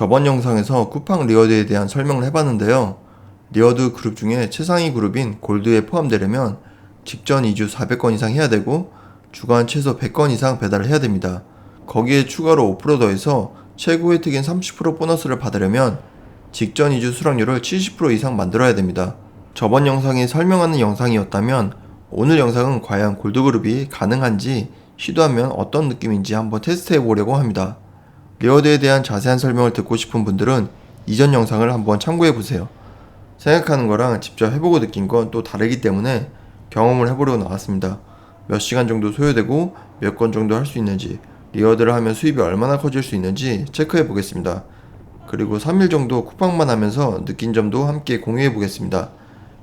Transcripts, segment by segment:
저번 영상에서 쿠팡 리워드에 대한 설명을 해봤는데요. 리워드 그룹 중에 최상위 그룹인 골드에 포함되려면 직전 2주 400건 이상 해야 되고 주간 최소 100건 이상 배달을 해야 됩니다. 거기에 추가로 5% 더해서 최고 혜택인 30% 보너스를 받으려면 직전 2주 수락률을 70% 이상 만들어야 됩니다. 저번 영상이 설명하는 영상이었다면 오늘 영상은 과연 골드그룹이 가능한지 시도하면 어떤 느낌인지 한번 테스트해 보려고 합니다. 리워드에 대한 자세한 설명을 듣고 싶은 분들은 이전 영상을 한번 참고해 보세요. 생각하는 거랑 직접 해보고 느낀 건 또 다르기 때문에 경험을 해보려고 나왔습니다. 몇 시간 정도 소요되고 몇 건 정도 할 수 있는지, 리워드를 하면 수입이 얼마나 커질 수 있는지 체크해 보겠습니다. 그리고 3일 정도 쿠팡만 하면서 느낀 점도 함께 공유해 보겠습니다.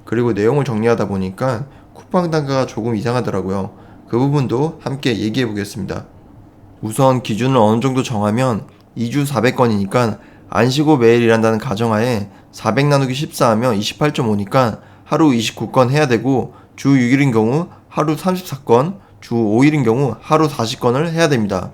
그리고 내용을 정리하다 보니까 쿠팡 단가가 조금 이상하더라고요. 그 부분도 함께 얘기해 보겠습니다. 우선 기준을 어느 정도 정하면 2주 400건이니까 안 쉬고 매일 일한다는 가정하에 400 나누기 14 하면 28.5니까 하루 29건 해야 되고 주 6일인 경우 하루 34건, 주 5일인 경우 하루 40건을 해야 됩니다.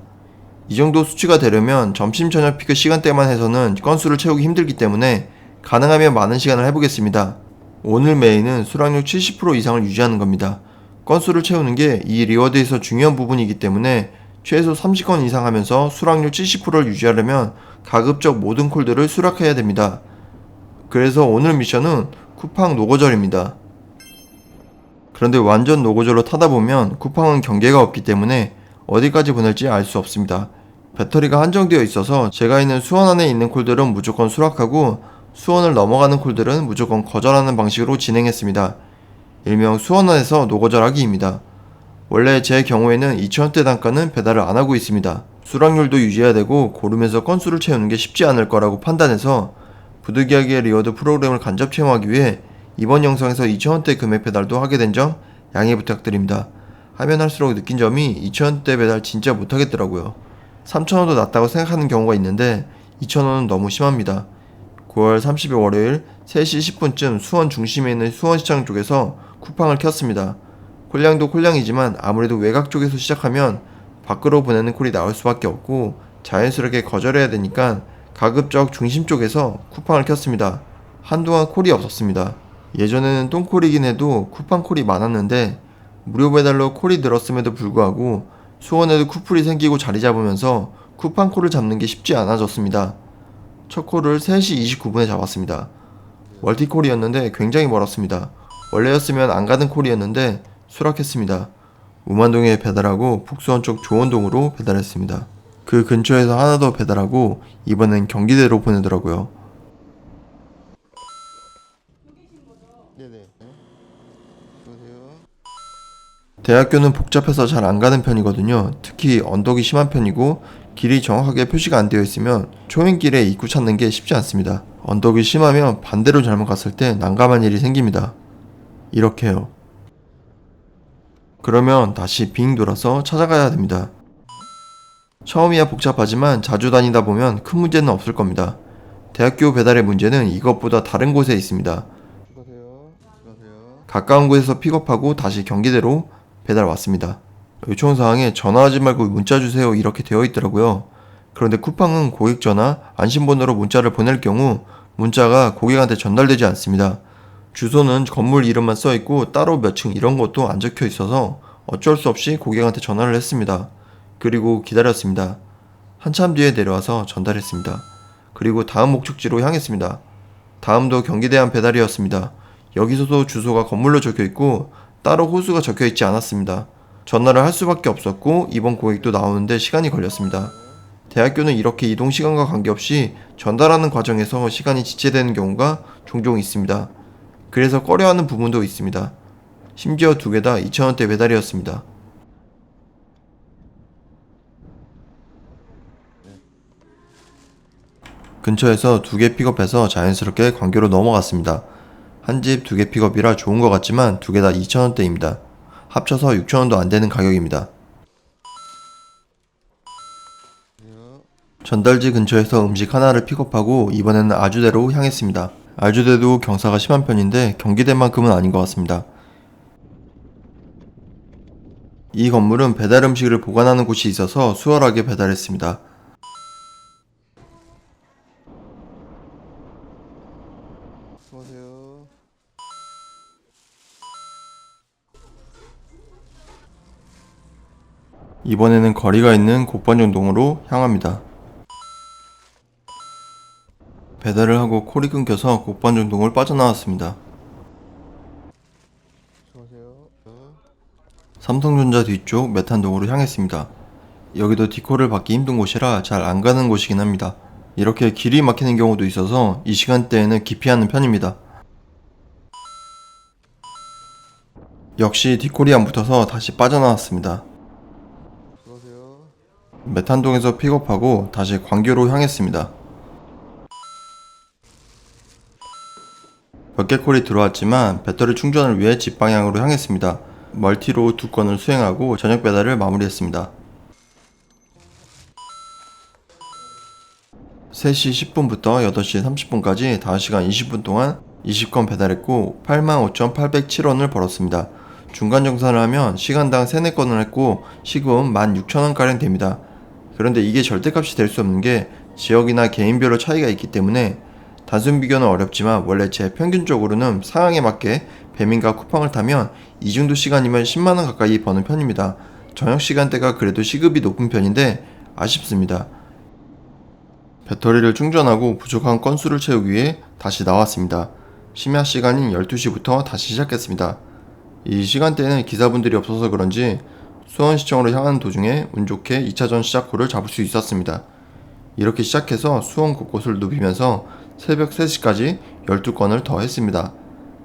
이 정도 수치가 되려면 점심 저녁 피크 시간대만 해서는 건수를 채우기 힘들기 때문에 가능하면 많은 시간을 해보겠습니다. 오늘 메인은 수락률 70% 이상을 유지하는 겁니다. 건수를 채우는 게 이 리워드에서 중요한 부분이기 때문에 최소 30건 이상 하면서 수락률 70%를 유지하려면 가급적 모든 콜들을 수락해야 됩니다. 그래서 오늘 미션은 쿠팡 노고절입니다. 그런데 완전 노고절로 타다 보면 쿠팡은 경계가 없기 때문에 어디까지 보낼지 알 수 없습니다. 배터리가 한정되어 있어서 제가 있는 수원 안에 있는 콜들은 무조건 수락하고 수원을 넘어가는 콜들은 무조건 거절하는 방식으로 진행했습니다. 일명 수원 안에서 노거절하기입니다. 원래 제 경우에는 2,000원대 단가는 배달을 안 하고 있습니다. 수락률도 유지해야 되고 고르면서 건수를 채우는 게 쉽지 않을 거라고 판단해서 부득이하게 리워드 프로그램을 간접 채용하기 위해 이번 영상에서 2,000원대 금액 배달도 하게 된 점 양해 부탁드립니다. 하면 할수록 느낀 점이 2,000원대 배달 진짜 못하겠더라고요. 3,000원도 낮다고 생각하는 경우가 있는데 2,000원은 너무 심합니다. 9월 30일 월요일 3시 10분쯤 수원 중심에 있는 수원시장 쪽에서 쿠팡을 켰습니다. 콜량도 콜량이지만 아무래도 외곽 쪽에서 시작하면 밖으로 보내는 콜이 나올 수밖에 없고 자연스럽게 거절해야 되니까 가급적 중심 쪽에서 쿠팡을 켰습니다. 한동안 콜이 없었습니다. 예전에는 똥콜이긴 해도 쿠팡 콜이 많았는데 무료 배달로 콜이 늘었음에도 불구하고 수원에도 쿠플이 생기고 자리 잡으면서 쿠팡 콜을 잡는 게 쉽지 않아졌습니다. 첫 콜을 3시 29분에 잡았습니다. 멀티콜이었는데 굉장히 멀었습니다. 원래였으면 안 가는 콜이었는데 수락했습니다. 우만동에 배달하고 북수원 쪽 조원동으로 배달했습니다. 그 근처에서 하나 더 배달하고 이번엔 경기대로 보내더라고요. 대학교는 복잡해서 잘 안 가는 편이거든요. 특히 언덕이 심한 편이고 길이 정확하게 표시가 안 되어 있으면 초행길에 입구 찾는 게 쉽지 않습니다. 언덕이 심하면 반대로 잘못 갔을 때 난감한 일이 생깁니다. 이렇게요. 그러면 다시 빙 돌아서 찾아가야 됩니다. 처음이야 복잡하지만 자주 다니다 보면 큰 문제는 없을 겁니다. 대학교 배달의 문제는 이것보다 다른 곳에 있습니다. 가까운 곳에서 픽업하고 다시 경기대로 배달 왔습니다. 요청 사항에 전화하지 말고 문자 주세요 이렇게 되어 있더라고요. 그런데 쿠팡은 고객 전화, 안심번호로 문자를 보낼 경우 문자가 고객한테 전달되지 않습니다. 주소는 건물 이름만 써 있고 따로 몇 층 이런 것도 안 적혀 있어서 어쩔 수 없이 고객한테 전화를 했습니다. 그리고 기다렸습니다. 한참 뒤에 내려와서 전달했습니다. 그리고 다음 목적지로 향했습니다. 다음도 경기대한 배달이었습니다. 여기서도 주소가 건물로 적혀 있고 따로 호수가 적혀 있지 않았습니다. 전화를 할 수밖에 없었고 이번 고객도 나오는데 시간이 걸렸습니다. 대학교는 이렇게 이동 시간과 관계없이 전달하는 과정에서 시간이 지체되는 경우가 종종 있습니다. 그래서 꺼려하는 부분도 있습니다. 심지어 두 개 다 2,000원대 배달이었습니다. 근처에서 두 개 픽업해서 자연스럽게 관계로 넘어갔습니다. 한 집 두 개 픽업이라 좋은 것 같지만 두 개 다 2,000원대입니다. 합쳐서 6,000원도 안 되는 가격입니다. 전달지 근처에서 음식 하나를 픽업하고 이번에는 아주대로 향했습니다. 알주대도 경사가 심한 편인데 경기대만큼은 아닌 것 같습니다. 이 건물은 배달 음식을 보관하는 곳이 있어서 수월하게 배달했습니다. 수고하세요. 이번에는 거리가 있는 곡번연동으로 향합니다. 배달을 하고 콜이 끊겨서 곡반정동을 빠져나왔습니다. 삼성전자 뒤쪽 메탄동으로 향했습니다. 여기도 디코를 받기 힘든 곳이라 잘 안 가는 곳이긴 합니다. 이렇게 길이 막히는 경우도 있어서 이 시간대에는 기피하는 편입니다. 역시 디콜이 안 붙어서 다시 빠져나왔습니다. 메탄동에서 픽업하고 다시 광교로 향했습니다. 몇 개 콜이 들어왔지만 배터리 충전을 위해 집 방향으로 향했습니다. 멀티로 두 건을 수행하고 저녁 배달을 마무리했습니다. 3시 10분부터 8시 30분까지 5시간 20분 동안 20건 배달했고 85,807원을 벌었습니다. 중간 정산을 하면 시간당 3, 4건을 했고 시급은 16,000원가량 됩니다. 그런데 이게 절대값이 될 수 없는 게 지역이나 개인별로 차이가 있기 때문에 단순 비교는 어렵지만 원래 제 평균적으로는 상황에 맞게 배민과 쿠팡을 타면 이 정도 시간이면 10만원 가까이 버는 편입니다. 저녁 시간대가 그래도 시급이 높은 편인데 아쉽습니다. 배터리를 충전하고 부족한 건수를 채우기 위해 다시 나왔습니다. 심야 시간인 12시부터 다시 시작했습니다. 이 시간대에는 기사분들이 없어서 그런지 수원시청으로 향하는 도중에 운 좋게 2차전 시작호를 잡을 수 있었습니다. 이렇게 시작해서 수원 곳곳을 누비면서 새벽 3시까지 12건을 더 했습니다.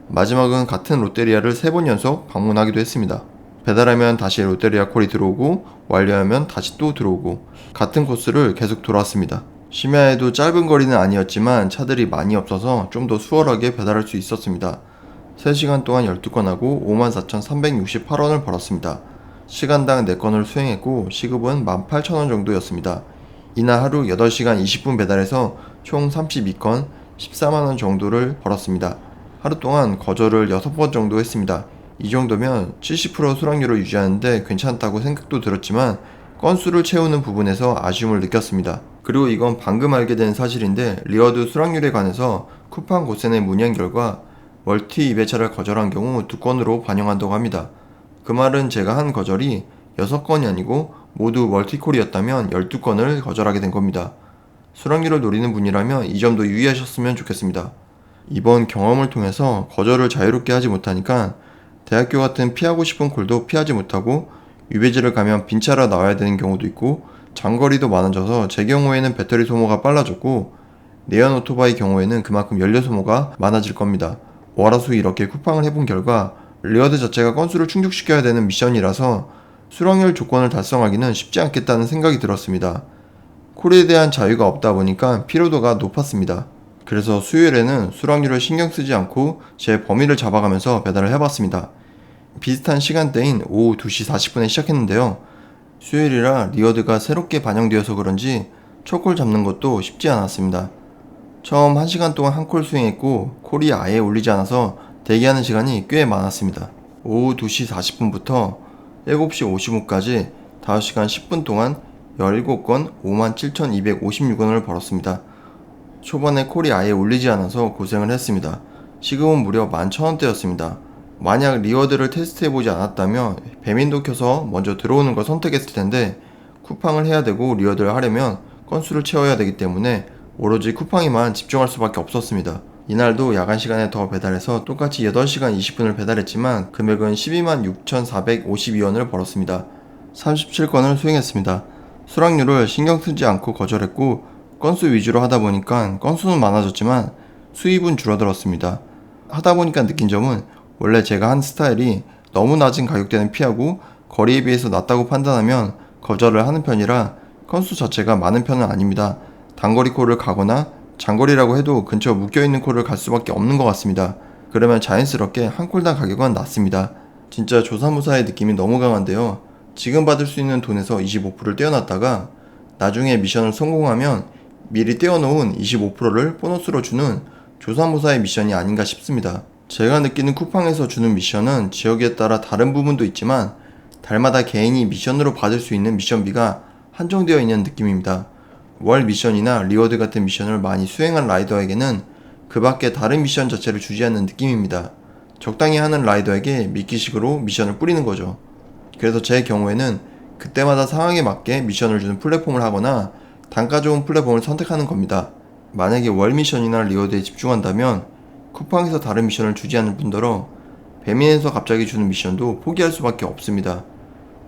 마지막은 같은 롯데리아를 3번 연속 방문하기도 했습니다. 배달하면 다시 롯데리아 콜이 들어오고 완료하면 다시 또 들어오고 같은 코스를 계속 돌았습니다. 심야에도 짧은 거리는 아니었지만 차들이 많이 없어서 좀 더 수월하게 배달할 수 있었습니다. 3시간 동안 12건 하고 54,368원을 벌었습니다. 시간당 4건을 수행했고 시급은 18,000원 정도였습니다. 이날 하루 8시간 20분 배달해서 총 32건 14만원 정도를 벌었습니다. 하루 동안 거절을 6번 정도 했습니다. 이 정도면 70% 수락률을 유지하는데 괜찮다고 생각도 들었지만 건수를 채우는 부분에서 아쉬움을 느꼈습니다. 그리고 이건 방금 알게 된 사실인데 리워드 수락률에 관해서 쿠팡 고센의 문의한 결과 멀티 2배차를 거절한 경우 2건으로 반영한다고 합니다. 그 말은 제가 한 거절이 6건이 아니고 모두 멀티콜이었다면 12건을 거절하게 된 겁니다. 수락률을 노리는 분이라면 이 점도 유의하셨으면 좋겠습니다. 이번 경험을 통해서 거절을 자유롭게 하지 못하니까 대학교 같은 피하고 싶은 콜도 피하지 못하고 유배지를 가면 빈차라 나와야 되는 경우도 있고 장거리도 많아져서 제 경우에는 배터리 소모가 빨라졌고 내연 오토바이 경우에는 그만큼 연료 소모가 많아질 겁니다. 월화수 이렇게 쿠팡을 해본 결과 리어드 자체가 건수를 충족시켜야 되는 미션이라서 수락률 조건을 달성하기는 쉽지 않겠다는 생각이 들었습니다. 콜에 대한 자유가 없다 보니까 피로도가 높았습니다. 그래서 수요일에는 수락률을 신경 쓰지 않고 제 범위를 잡아가면서 배달을 해봤습니다. 비슷한 시간대인 오후 2시 40분에 시작했는데요. 수요일이라 리어드가 새롭게 반영되어서 그런지 첫 콜 잡는 것도 쉽지 않았습니다. 처음 1시간 동안 한 콜 수행했고 콜이 아예 울리지 않아서 대기하는 시간이 꽤 많았습니다. 오후 2시 40분부터 7시 55분까지 5시간 10분 동안 17건 57,256원을 벌었습니다. 초반에 콜이 아예 울리지 않아서 고생을 했습니다. 시급은 무려 11,000원대였습니다. 만약 리워드를 테스트해보지 않았다면 배민도 켜서 먼저 들어오는 걸 선택했을 텐데 쿠팡을 해야 되고 리워드를 하려면 건수를 채워야 되기 때문에 오로지 쿠팡에만 집중할 수밖에 없었습니다. 이날도 야간 시간에 더 배달해서 똑같이 8시간 20분을 배달했지만 금액은 12만 6,452원을 벌었습니다. 37건을 수행했습니다. 수락률을 신경 쓰지 않고 거절했고 건수 위주로 하다 보니까 건수는 많아졌지만 수입은 줄어들었습니다. 하다 보니까 느낀 점은 원래 제가 한 스타일이 너무 낮은 가격대는 피하고 거리에 비해서 낮다고 판단하면 거절을 하는 편이라 건수 자체가 많은 편은 아닙니다. 단거리 콜을 가거나 장거리라고 해도 근처 묶여있는 콜을 갈 수밖에 없는 것 같습니다. 그러면 자연스럽게 한 콜당 가격은 낮습니다. 진짜 조사무사의 느낌이 너무 강한데요. 지금 받을 수 있는 돈에서 25%를 떼어놨다가 나중에 미션을 성공하면 미리 떼어놓은 25%를 보너스로 주는 조사무사의 미션이 아닌가 싶습니다. 제가 느끼는 쿠팡에서 주는 미션은 지역에 따라 다른 부분도 있지만 달마다 개인이 미션으로 받을 수 있는 미션비가 한정되어 있는 느낌입니다. 월 미션이나 리워드 같은 미션을 많이 수행한 라이더에게는 그 밖에 다른 미션 자체를 주지 않는 느낌입니다. 적당히 하는 라이더에게 미끼식으로 미션을 뿌리는 거죠. 그래서 제 경우에는 그때마다 상황에 맞게 미션을 주는 플랫폼을 하거나 단가 좋은 플랫폼을 선택하는 겁니다. 만약에 월 미션이나 리워드에 집중한다면 쿠팡에서 다른 미션을 주지 않을 뿐더러 배민에서 갑자기 주는 미션도 포기할 수밖에 없습니다.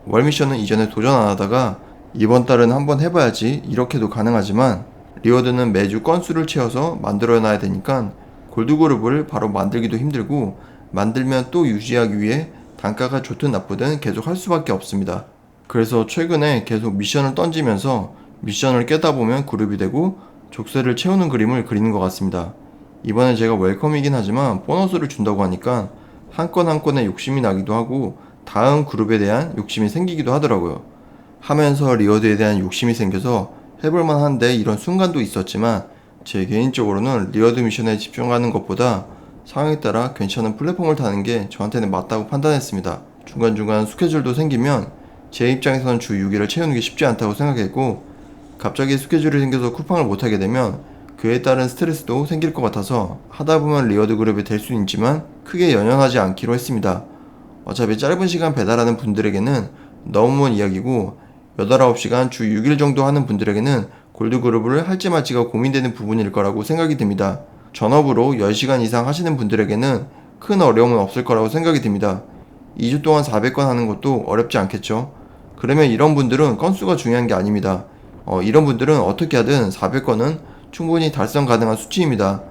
월 미션은 이전에 도전 안 하다가 이번 달은 한번 해봐야지 이렇게도 가능하지만 리워드는 매주 건수를 채워서 만들어 놔야 되니까 골드그룹을 바로 만들기도 힘들고 만들면 또 유지하기 위해 단가가 좋든 나쁘든 계속 할 수밖에 없습니다. 그래서 최근에 계속 미션을 던지면서 미션을 깨다 보면 그룹이 되고 족쇄를 채우는 그림을 그리는 것 같습니다. 이번에 제가 웰컴이긴 하지만 보너스를 준다고 하니까 한 건한 건에 욕심이 나기도 하고 다음 그룹에 대한 욕심이 생기기도 하더라고요. 하면서 리워드에 대한 욕심이 생겨서 해볼만 한데 이런 순간도 있었지만 제 개인적으로는 리워드 미션에 집중하는 것보다 상황에 따라 괜찮은 플랫폼을 타는 게 저한테는 맞다고 판단했습니다. 중간중간 스케줄도 생기면 제 입장에서는 주 6일을 채우는 게 쉽지 않다고 생각했고 갑자기 스케줄이 생겨서 쿠팡을 못하게 되면 그에 따른 스트레스도 생길 것 같아서 하다 보면 리워드 그룹이 될 수는 있지만 크게 연연하지 않기로 했습니다. 어차피 짧은 시간 배달하는 분들에게는 너무 먼 이야기고 8, 9시간 주 6일 정도 하는 분들에게는 골드 그룹을 할지 말지가 고민되는 부분일 거라고 생각이 듭니다. 전업으로 10시간 이상 하시는 분들에게는 큰 어려움은 없을 거라고 생각이 듭니다. 2주 동안 400건 하는 것도 어렵지 않겠죠? 그러면 이런 분들은 건수가 중요한 게 아닙니다. 어, 이런 분들은 어떻게 하든 400건은 충분히 달성 가능한 수치입니다.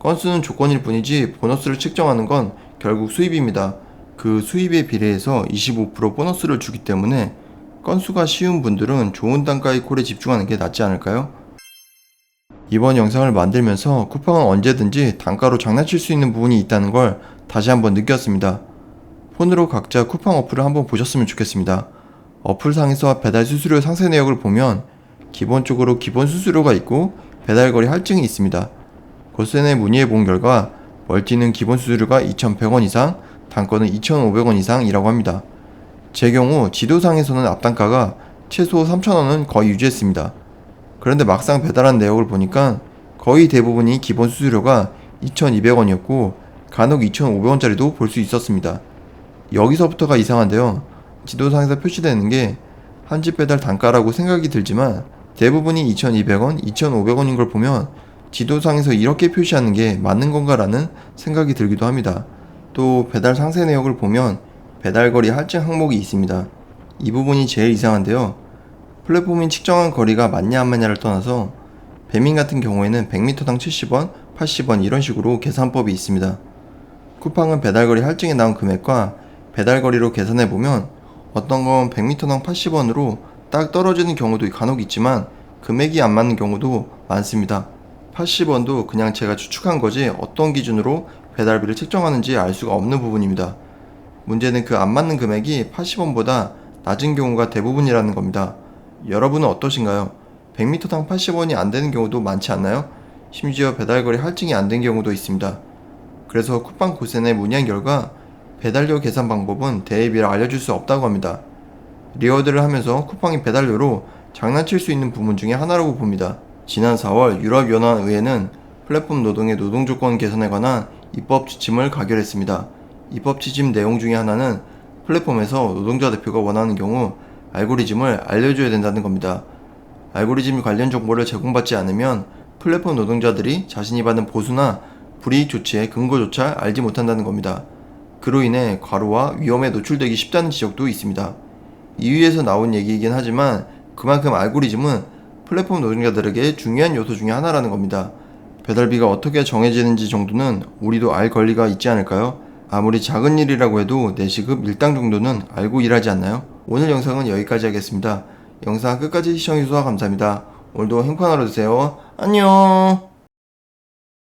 건수는 조건일 뿐이지 보너스를 측정하는 건 결국 수입입니다. 그 수입에 비례해서 25% 보너스를 주기 때문에 건수가 쉬운 분들은 좋은 단가의 콜에 집중하는 게 낫지 않을까요? 이번 영상을 만들면서 쿠팡은 언제든지 단가로 장난칠 수 있는 부분이 있다는 걸 다시 한번 느꼈습니다. 폰으로 각자 쿠팡 어플을 한번 보셨으면 좋겠습니다. 어플상에서 배달 수수료 상세 내역을 보면 기본적으로 기본 수수료가 있고 배달거리 할증이 있습니다. 고센에 문의해 본 결과 멀티는 기본 수수료가 2,100원 이상, 단건은 2,500원 이상이라고 합니다. 제 경우 지도상에서는 앞단가가 최소 3,000원은 거의 유지했습니다. 그런데 막상 배달한 내역을 보니까 거의 대부분이 기본 수수료가 2,200원이었고 간혹 2,500원짜리도 볼 수 있었습니다. 여기서부터가 이상한데요. 지도상에서 표시되는 게 한 집 배달 단가라고 생각이 들지만 대부분이 2,200원, 2,500원인 걸 보면 지도상에서 이렇게 표시하는 게 맞는 건가라는 생각이 들기도 합니다. 또 배달 상세 내역을 보면 배달거리 할증 항목이 있습니다. 이 부분이 제일 이상한데요. 플랫폼이 측정한 거리가 맞냐 안 맞냐를 떠나서 배민 같은 경우에는 100m당 70원, 80원 이런 식으로 계산법이 있습니다. 쿠팡은 배달거리 할증에 나온 금액과 배달거리로 계산해 보면 어떤 건 100m당 80원으로 딱 떨어지는 경우도 간혹 있지만 금액이 안 맞는 경우도 많습니다. 80원도 그냥 제가 추측한 거지 어떤 기준으로 배달비를 책정하는지 알 수가 없는 부분입니다. 문제는 그 안 맞는 금액이 80원보다 낮은 경우가 대부분이라는 겁니다. 여러분은 어떠신가요? 100m당 80원이 안 되는 경우도 많지 않나요? 심지어 배달거리 할증이 안 된 경우도 있습니다. 그래서 쿠팡 고센에 문의한 결과 배달료 계산 방법은 대입이라 알려줄 수 없다고 합니다. 리워드를 하면서 쿠팡이 배달료로 장난칠 수 있는 부분 중에 하나라고 봅니다. 지난 4월 유럽연합의회는 플랫폼 노동의 노동 조건 개선에 관한 입법 지침을 가결했습니다. 입법 지침 내용 중에 하나는 플랫폼에서 노동자 대표가 원하는 경우 알고리즘을 알려줘야 된다는 겁니다. 알고리즘 관련 정보를 제공받지 않으면 플랫폼 노동자들이 자신이 받는 보수나 불이익 조치의 근거조차 알지 못한다는 겁니다. 그로 인해 과로와 위험에 노출되기 쉽다는 지적도 있습니다. 이위에서 나온 얘기이긴 하지만 그만큼 알고리즘은 플랫폼 노동자들에게 중요한 요소 중의 하나라는 겁니다. 배달비가 어떻게 정해지는지 정도는 우리도 알 권리가 있지 않을까요? 아무리 작은 일이라고 해도 내 시급 일당 정도는 알고 일하지 않나요? 오늘 영상은 여기까지 하겠습니다. 영상 끝까지 시청해주셔서 감사합니다. 오늘도 행복한 하루 되세요. 안녕!